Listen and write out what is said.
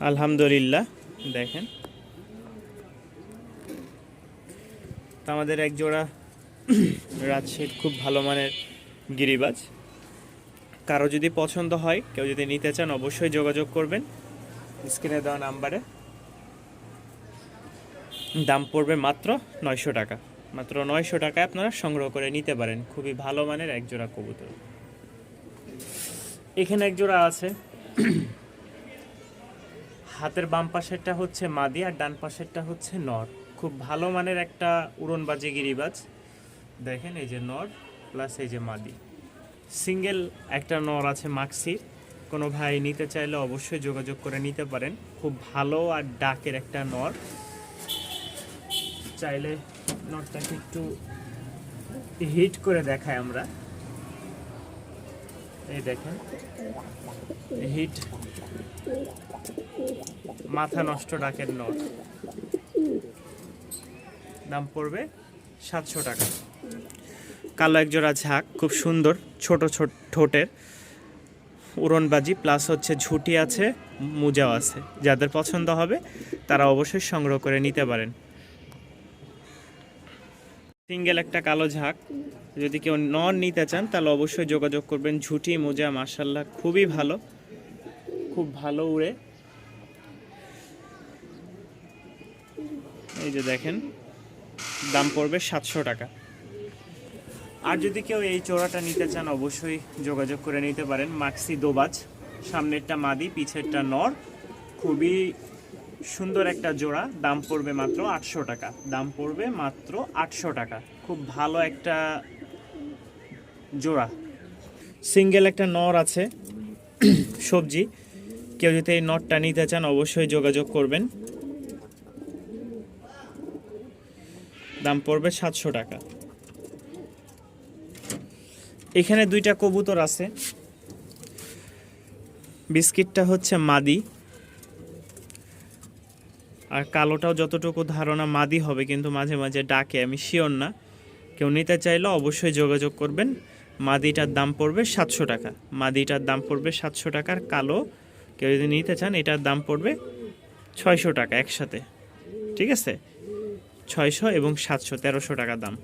আলহামদুলিল্লাহ, দেখেন। তো আমাদের এক জোড়া রাজশাহীর খুব ভালো মানের গিরিবাজ। কারও যদি পছন্দ হয়, কেউ যদি নিতে চান, অবশ্যই যোগাযোগ করবেন। স্ক্রিনে দেওয়া নাম্বারে। দাম পড়বে মাত্র নয়শো টাকা। মাত্র নয়শো টাকায় আপনারা সংগ্রহ করে নিতে পারেন। খুবই ভালো মানের এক জোড়া কবুতর। এখানে এক জোড়া আছে। হাতের বাম পাশেরটা হচ্ছে মাদি আর ডান পাশেরটা হচ্ছে নর। খুব ভালো মানের একটা উড়নবাজি গিরিবাজ। দেখেন এই যে নর প্লাস এই যে মাদি। সিঙ্গেল একটা নর আছে মাক্সি কোনো ভাই নিতে চাইলে অবশ্যই যোগাযোগ করে নিতে পারেন। খুব ভালো আর ডাকের একটা নর। চাইলে নটটাকে একটু হিট করে দেখাই আমরা। এই দেখেন। হিট। মাথা নষ্ট ডাকের নট। দাম পড়বে সাতশো টাকা। কালো একজোড়া ঝাঁক, খুব সুন্দর, ছোট ছোট ঠোঁটের। উড়নবাজি প্লাস হচ্ছে ঝুটি আছে, মুজাও আছে। যাদের পছন্দ হবে, তারা অবশ্যই সংগ্রহ করে নিতে পারেন। সিঙ্গেল একটা কালো ঝাঁক। যদি কেউ নন নিতে চান, তাহলে অবশ্যই যোগাযোগ করবেন। ঝুটি, মোজা মার্শাল্লাহ খুবই ভালো। খুব ভালো উড়ে। এই যে দেখেন, দাম পড়বে সাতশো টাকা। আর যদি কেউ এই চোরাটা নিতে চান, অবশ্যই যোগাযোগ করে নিতে পারেন। মাক্সি দোবাজ, সামনেরটা মাদি, পিছেরটা নর। খুবই সুন্দর একটা জোড়া, দাম পড়বে মাত্র আটশো টাকা। দাম পড়বে মাত্র আটশো টাকা। খুব ভালো একটা জোড়া। সিঙ্গেল একটা নর আছে, সবজি। কেউ যদি এই নটটা নিতে চান, অবশ্যই যোগাযোগ করবেন। দাম পড়বে সাতশো টাকা। এখানে দুইটা কবুতর আছে। বিস্কিটটা হচ্ছে মাদি। আর কালোটাও যতটুকু ধারণা মাদি হবে, কিন্তু মাঝে মাঝে ডাকে, আমি শিওর না। কেউ নিতে চাইলে অবশ্যই যোগাযোগ করবেন। মাদিটার দাম পড়বে সাতশো টাকা। মাদিটার দাম পড়বে সাতশো টাকার কালো কেউ যদি নিতে চান, এটার দাম পড়বে ছয়শো টাকা একসাথে। ঠিক আছে? ছয়শো এবং সাতশো, তেরোশো টাকা দাম।